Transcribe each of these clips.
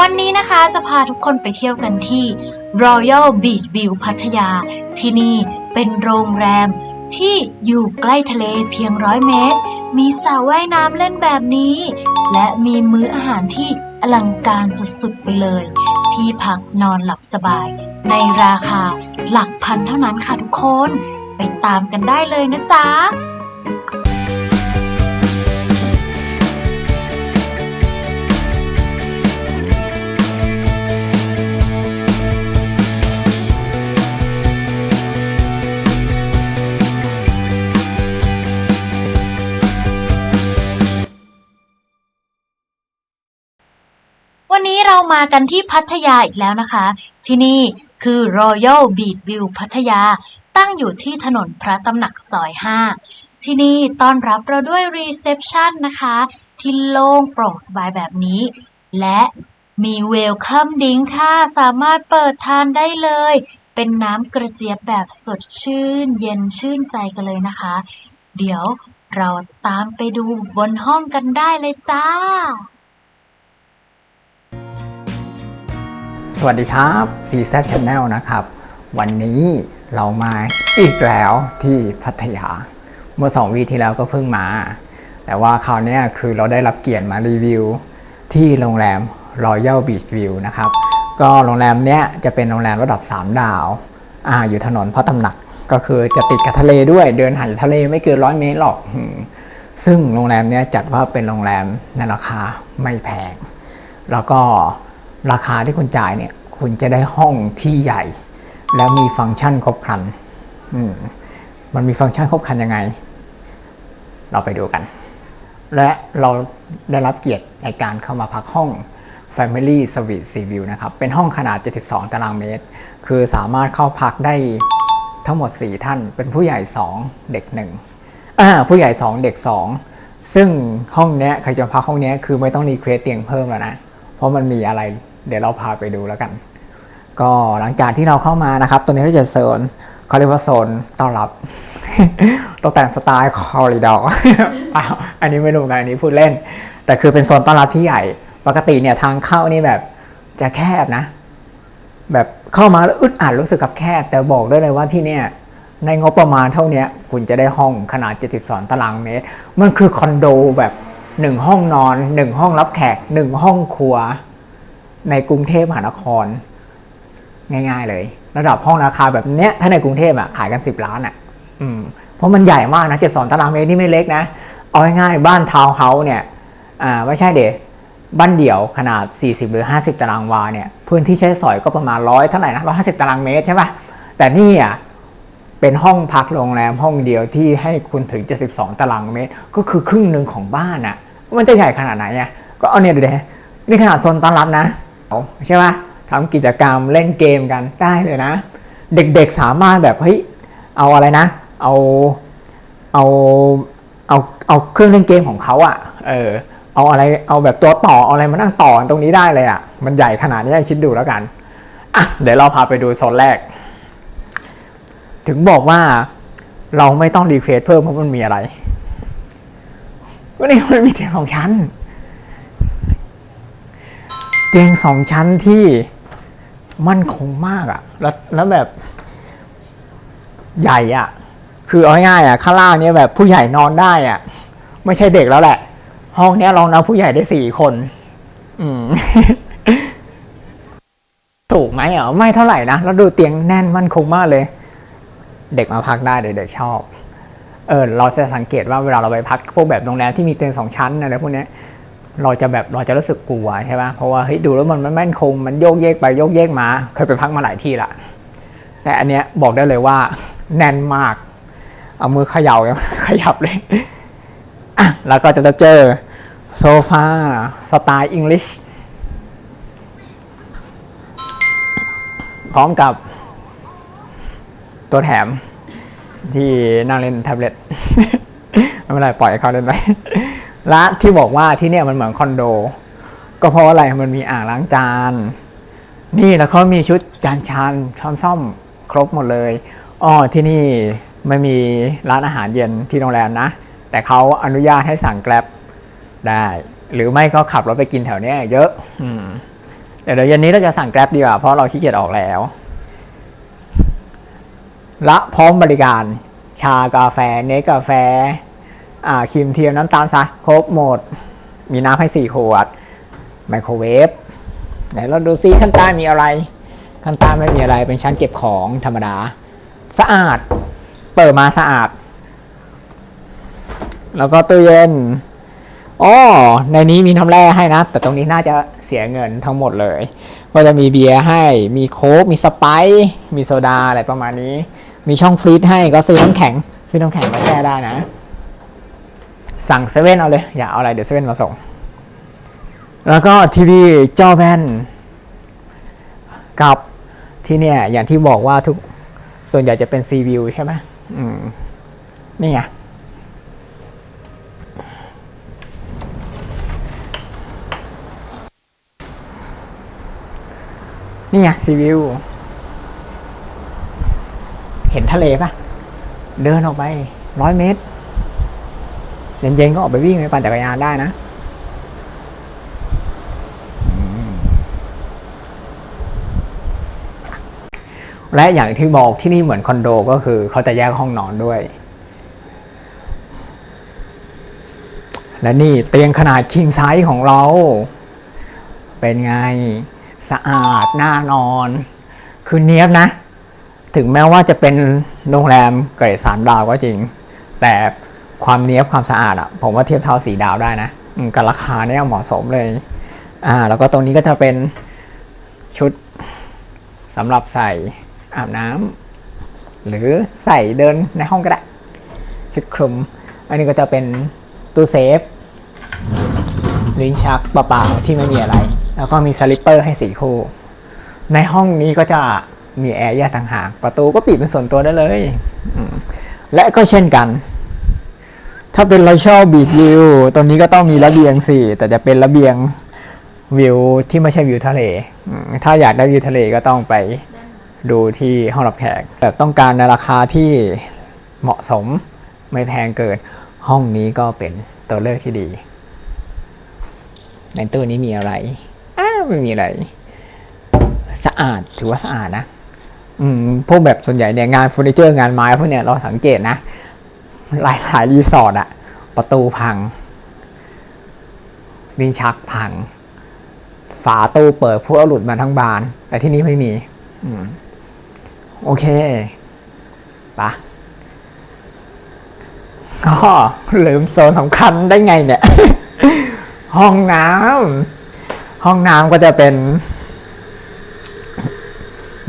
วันนี้นะคะจะพาทุกคนไปเที่ยวกันที่ Royal Beach View พัทยา ที่นี่เป็นโรงแรมที่อยู่ใกล้ทะเลเพียงร้อยเมตร มีสระว่ายน้ำเล่นแบบนี้ และมีมื้ออาหารที่อลังการสุดๆไปเลย ที่พักนอนหลับสบาย ในราคาหลักพันเท่านั้นค่ะทุกคน ไปตามกันได้เลยนะจ๊ะ วันนี้เรามากันที่พัทยาอีกแล้วนะคะ ที่นี่คือ Royal Beach View พัทยา ตั้งอยู่ที่ถนนพระตำหนักซอย 5 ที่นี่ต้อนรับเราด้วยรีเซพชันนะคะ ที่โล่งโปร่งสบายแบบนี้ และมีเวลคัมดิงค่ะ สามารถเปิดทานได้เลย เป็นน้ำกระเจี๊ยบแบบสดชื่น เย็นชื่นใจกันเลยนะคะ เดี๋ยวเราตามไปดูบนห้องกันได้เลยจ้า สวัสดีครับ CZ Channel นะครับ วันนี้เรามาอีกแล้วที่พัทยา เมื่อ 2 วีที่แล้วก็เพิ่งมา แต่ว่าคราวนี้คือเราได้รับเกียรติมารีวิว ที่โรงแรม Royal Beach View นะครับ ก็โรงแรมเนี้ยจะเป็นโรงแรมระดับ 3 ดาวอ่าอยู่ถนนพระตำหนักก็คือจะติดกับทะเลด้วยเดินห่างจากทะเลไม่เกินร้อยเมตรหรอก ซึ่งโรงแรมเนี้ยจัดว่าเป็นโรงแรมในราคาไม่แพงแล้วก็ ราคาที่คุณจ่ายเนี่ย คุณจะได้ห้องที่ใหญ่ และมีฟังก์ชันครบครันมมันมีฟังก์ชันครบครันยังไง เราไปดูกัน และเราได้รับเกียรติในการเข้ามาพักห้อง Family Suite Sea View นะครับ เป็นห้องขนาด 72 ตารางเมตร คือสามารถเข้าพักได้ทั้งหมด 4 ท่าน เป็นผู้ใหญ่ 2 เด็ก1อ่าผู้ใหญ่ 2 เด็ก 2 ซึ่งห้องเนี้ยใครจะพักห้องเนี้ยคือไม่ต้องรีเควสเตียงเพิ่มแล้วนะ เพราะมันมีอะไร เดี๋ยวเราพาไปดูแล้วกัน ก็หลังจากที่เราเข้ามานะครับ ตัวนี้เราจะโซนเขาเรียกว่าโซนต้อนรับตกแต่งสไตล์คอริดอร์อ้าวอันนี้ไม่รู้นกันอันนี้พูดเล่น แต่คือเป็นโซนต้อนรับที่ใหญ่ ปกติเนี่ยทางเข้านี่แบบจะแคบนะ แบบเข้ามาแล้วอึดอัดรู้สึกกับแคบ แต่บอกได้เลยว่าที่เนี่ยในงบประมาณเท่านี้คุณจะได้ห้องขนาด 72 ตารางเมตร มันคือคอนโดแบบหนึ่งห้องนอนหนึ่งห้องรับแขกหนึ่งห้องครัว ในกรุงเทพมหานคร ง่าย ๆ เลย ระดับห้องราคาแบบเนี้ย ถ้าในกรุงเทพอะขายกัน10ล้านอะ อืม เพราะมันใหญ่มากนะ72ตารางเมตรนี่ไม่เล็กนะ เอาง่ายๆบ้านทาวน์เฮาส์เนี่ย อ่าไม่ใช่เดบ้านเดี่ยวขนาด 40 หรือ 50 ตารางวาเนี่ยพื้นที่ใช้สอยก็ประมาณร้อยเท่าไหร่นะ150ตารางเมตรใช่ปะแต่นี่อะเป็นห้องพักโรงแรมห้องเดียวที่ให้คุณถึง 72 ตารางเมตร ก็คือครึ่งหนึ่งของบ้านอะ มันจะใหญ่ขนาดไหนอะก็เอาเนี่ยดูดินี่ขนาดโซนต้อนรับนะ ใช่ไหมทำกิจกรรมเล่นเกมกันได้เลยนะ เด็กๆสามารถแบบเฮ้ยเอาอะไรนะ เอาเอาเอาเอาเครื่องเล่นเกมของเขาอะ่ะเออเอาอะไรเอาแบบตัวต่อเอาอะไรมานั่งต่อตรงนี้ได้เลยอะ่ะมันใหญ่ขนาดนี้คิดดูแล้วกันอะเดี๋ยวเราพาไปดูโซนแรก ถึงบอกว่าเราไม่ต้องรีเควสเพิ่มเพราะมันมีอะไรก็นี่มันมีเตียงของฉัน ตียงสองชั้นที่มั่นคงมากอะ่ะ แล้วแล้วแบบ ใหญ่อะ่ะ คือเอาง่ายอะ ข้างล่างเนี้ยแบบผู้ใหญ่นอนได้อะ่ะ ไม่ใช่เด็กแล้วแหละ ห้องเนี้ยรองรับผู้ใหญ่ได้สี่คน อืมถูกไหมอะไม่เท่าไหร่นะ แล้วดูเตียงแน่นมั่นคงมากเลย เด็กมาพักได้เด็กๆชอบ เออ เราจะสังเกตว่าเวลาเราไปพักพวกแบบโรงแรมที่มีเตียงสองชั้นอะไรพวกเนี้ย เราจะแบบเราจะรู้สึกกลัวใช่ไหมเพราะว่าเฮ้ยดูแล้วมันไม่มั่นคงมันโยกเยกไปโยกเยกมา เคยไปพักมาหลายที่ละแต่อันเนี้ยบอกได้เลยว่าแน่นมาก เอามือเขย่าขยับเลยอะแล้วก็จะเจอโซฟาสไตล์อังกฤษพร้อมกับตัวแถมที่นั่งเล่นแท็บเล็ต ไม่เป็นไรปล่อยให้เขาเล่นไป และที่บอกว่าที่เนี่ยมันเหมือนคอนโด ก็เพราะอะไรมันมีอ่างล้างจาน นี่แล้วเขามีชุดจานชานช้อนซ่อมครบหมดเลยอ๋อที่นี่ไม่มีร้านอาหารเย็นที่โรงแรมนะ แต่เขาอนุญาตให้สั่งแกร็บได้ หรือไม่ก็ขับรถไปกินแถวนี้เยอะอืมเดี๋ยวเดี๋ยวนนี้เราจะสั่งแกร็บดีกว่าเพราะเราขี้เกียจออกแล้วละพร้อมบริการ ชากาแฟ เนสกาแฟ ครีมเทียมน้ำตาลทรายครบหมด มีน้ำให้สี่ขวด ไมโครเวฟไหนเราดูซิขั้นใต้มีอะไร ขั้นใต้ไม่มีอะไรเป็นชั้นเก็บของธรรมดา สะอาด เปิดมาสะอาด แล้วก็ตู้เย็นอ๋อในนี้มีน้ำแร่ให้นะ แต่ตรงนี้น่าจะเสียเงินทั้งหมดเลย ก็จะมีเบียร์ให้ มีโค้ก มีสไปซ์มีโซดาอะไรประมาณนี้ มีช่องฟรีซให้ก็ซื้อน้ำแข็ง ซื้อน้ำแข็งมาแช่ได้นะ สั่งเซเว่นเอาเลย อย่าเอาอะไรเดี๋ยวเซเว่นมาส่ง แล้วก็ทีวีจอแบนกับที่เนี่ย อย่างที่บอกว่าทุกส่วนใหญ่จะเป็นซีวิวใช่ไหมอืม นี่ไงนี่ไงซีวิว เห็นทะเลปะเดินออกไปร้อยเมตร เย็นๆก็ออกไปวิ่งไปปั่นจักรยานได้นะและอย่างที่บอกที่นี่เหมือนคอนโดก็คือเขาจะแยกห้องนอนด้วย และนี่เตียงขนาดคิงไซส์ของเรา เป็นไงสะอาดน่านอน คือเนี้ยบนะ ถึงแม้ว่าจะเป็นโรงแรมเกรดสามดาวก็จริง แต่ ความเนี้ยบความสะอาดอะผมว่าเทียบเท่าสีดาวได้นะกับราคาเนี่ยเหมาะสมเลย อ่า แล้วก็ตรงนี้ก็จะเป็นชุดสำหรับใส่อาบน้ำหรือใส่เดินในห้องก็ได้ ชุดคลุม อันนี้ก็จะเป็นตู้เซฟลิ้นชักเปล่าๆที่ไม่มีอะไร แล้วก็มีสลิปเปอร์ให้สี่คู่ ในห้องนี้ก็จะมีแอร์แยกต่างหาก ประตูก็ปิดเป็นส่วนตัวได้เลย และก็เช่นกัน ถ้าเป็นเราชอบบีชวิวตรงนี้ก็ต้องมีระเบียงสิแต่จะเป็นระเบียงวิวที่ไม่ใช่วิวทะเล ถ้าอยากได้วิวทะเลก็ต้องไปดูที่ห้องรับแขกแต่ต้องการในราคาที่เหมาะสมไม่แพงเกิน ห้องนี้ก็เป็นตัวเลือกที่ดี ในตู้นี้มีอะไร อ้าวไม่มีอะไร สะอาดถือว่าสะอาดนะ อืมพวกแบบส่วนใหญ่เนี่ยงานเฟอร์นิเจอร์งานไม้พวกเนี่ยเราสังเกตนะ หลายหลายรีสอร์ทอะประตูพังลิ้นชักพัง ฝาตู้เปิดพวกหลุดมาทั้งบาน แต่ที่นี่ไม่มีอมโอเคปะก็ลืมโซนสำคัญได้ไงเนี่ย ห้องน้ำห้องน้ำก็จะเป็น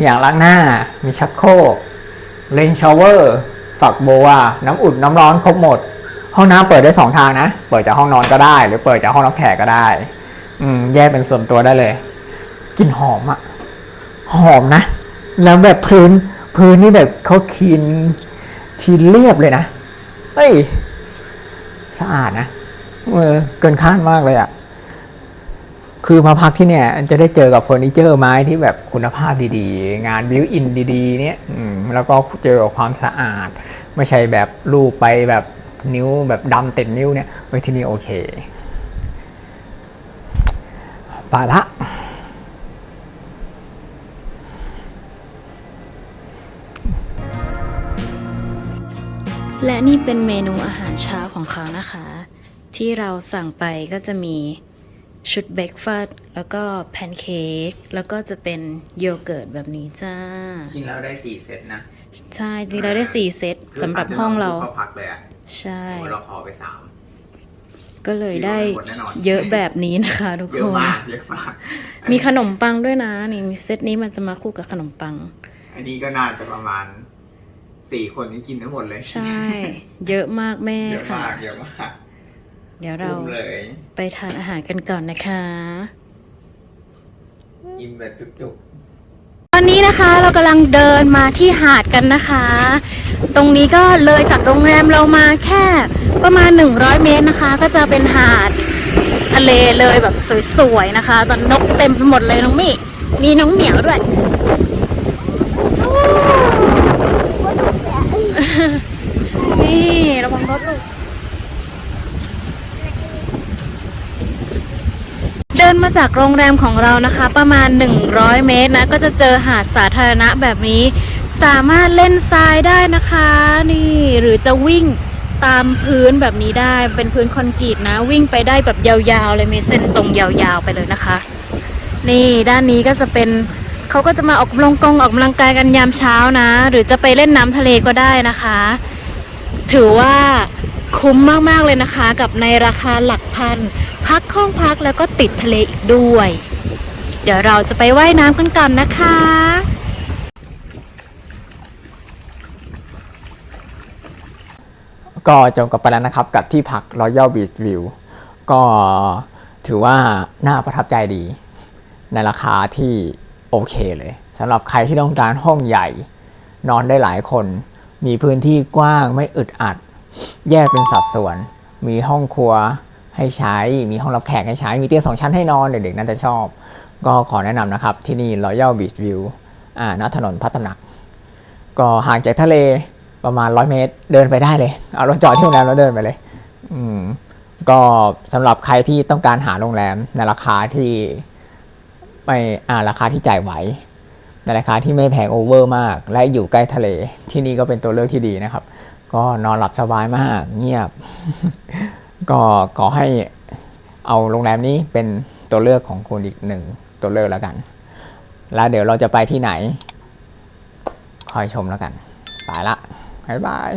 อย่างล้างหน้า มีชักโครกเลนชาวเวอร์ ฝักบัวน้ำอุ่นน้ำร้อนครบหมด ห้องน้ำเปิดได้สองทางนะ เปิดจากห้องนอนก็ได้ หรือเปิดจากห้องรับแขกก็ได้ อืมแยกเป็นส่วนตัวได้เลยกลิ่นหอมอะหอมนะ แล้วแบบพื้นพื้นนี่แบบเขาคีนคีนเรียบเลยนะเฮ้ยสะอาดนะเออเกินคาดมากเลยอะ คือมาพักที่เนี่ยจะได้เจอกับเฟอร์นิเจอร์ไม้ที่แบบคุณภาพดีๆ งานบิวอินดีๆ เนี่ยแล้วก็เจอกับความสะอาด ไม่ใช่แบบลูกไปแบบนิ้วแบบดำเต็มนิ้วเนี่ยเฮ้ยที่นี่โอเคไปละและนี่เป็นเมนูอาหารเช้าของเขานะคะ ที่เราสั่งไปก็จะมี ชุดเบรกฟาสต์แล้วก็แพนเค้กแล้วก็จะเป็นโยเกิร์ตแบบนี้จ้า จริงแล้วได้สี่เซตนะใช่จริงเราได้4เซตสำหรับห้องเราเข้าพักเลยอะใช่ เราขอไปสาม ก็เลยได้หมดแน่นอนเยอะแบบนี้นะคะทุกเยคอะน มากเยอะมากมีขนมปังด้วยนะ นี่มีเซตนี้มันจะมาคู่กับขนมปัง อันนี้ก็น่าจะประมาณสี่คนที่กินทั้งหมดเลยใช่ เยอะมากแม่เยอะค่ะ มากเยอะมาก เดี๋ยวเราคุ้มเลยไปทานอาหารกันก่อนนะคะ อิ่มแบบจุกตอนนี้นะคะเรากำลังเดินมาที่หาดกันนะคะ ตรงนี้ก็เลยจากโรงแรมเรามาแค่ประมาณ 100 เมตรนะคะ ก็จะเป็นหาดทะเลเลยแบบสวยๆนะคะ ตอนนกเต็มไปหมดเลยน้องมี่มีน้องเหมียวด้วย นี่ระวังรถลูก เดินมา จากโรงแรมของเรานะคะ ประมาณ 100 เมตรนะ ก็จะเจอหาดสาธารณะแบบนี้ สามารถเล่นทรายได้นะคะ นี่หรือจะวิ่งตามพื้นแบบนี้ได้เป็นพื้นคอนกรีตนะ วิ่งไปได้แบบยาวๆเลยมีเส้นตรงยาวๆไปเลยนะคะ นี่ด้านนี้ก็จะเป็นเขาก็จะมาออกกำลังกงออกกำลังกายกันยามเช้านะ หรือจะไปเล่นน้ำทะเลก็ได้นะคะ ถือว่าคุ้มมากๆเลยนะคะ กับในราคาหลักพัน พักห้องพักแล้วก็ติดทะเลอีกด้วย เดี๋ยวเราจะไปไว่ายน้ำกันก่อนนะคะก็จบกันไปแล้วนะครับกับที่พัก Royal Beach View ก็ถือว่าน่าประทับใจดี ในราคาที่โอเคเลยสำหรับใครที่ต้องการห้องใหญ่ นอนได้หลายคน มีพื้นที่กว้างไม่อึดอัด แยกเป็นสัดส่วน มีห้องครัว ให้ใช้ มีห้องรับแขกให้ใช้ มีเตียงสองชั้นให้นอนเด็กๆน่าจะชอบ ก็ขอแนะนำนะครับ ที่นี่ Royal Beach View อ่าณถนนพัฒนัก ก็ห่างจากทะเลประมาณ 100 เมตร เดินไปได้เลย เอารถจอดที่โรงแรมแล้วเดินไปเลย อืม ก็สำหรับใครที่ต้องการหาโรงแรมในราคาที่ไม่อ่าราคาที่จ่ายไหว ในราคาที่ไม่แพงโอเวอร์มาก และอยู่ใกล้ทะเล ที่นี่ก็เป็นตัวเลือกที่ดีนะครับ ก็นอนหลับสบายมาก เงียบ ก็ขอให้เอาโรงแรมนี้เป็นตัวเลือกของคุณอีกหนึ่งตัวเลือกแล้วกัน แล้วเดี๋ยวเราจะไปที่ไหน คอยชมแล้วกัน ไปละ บ๊ายบาย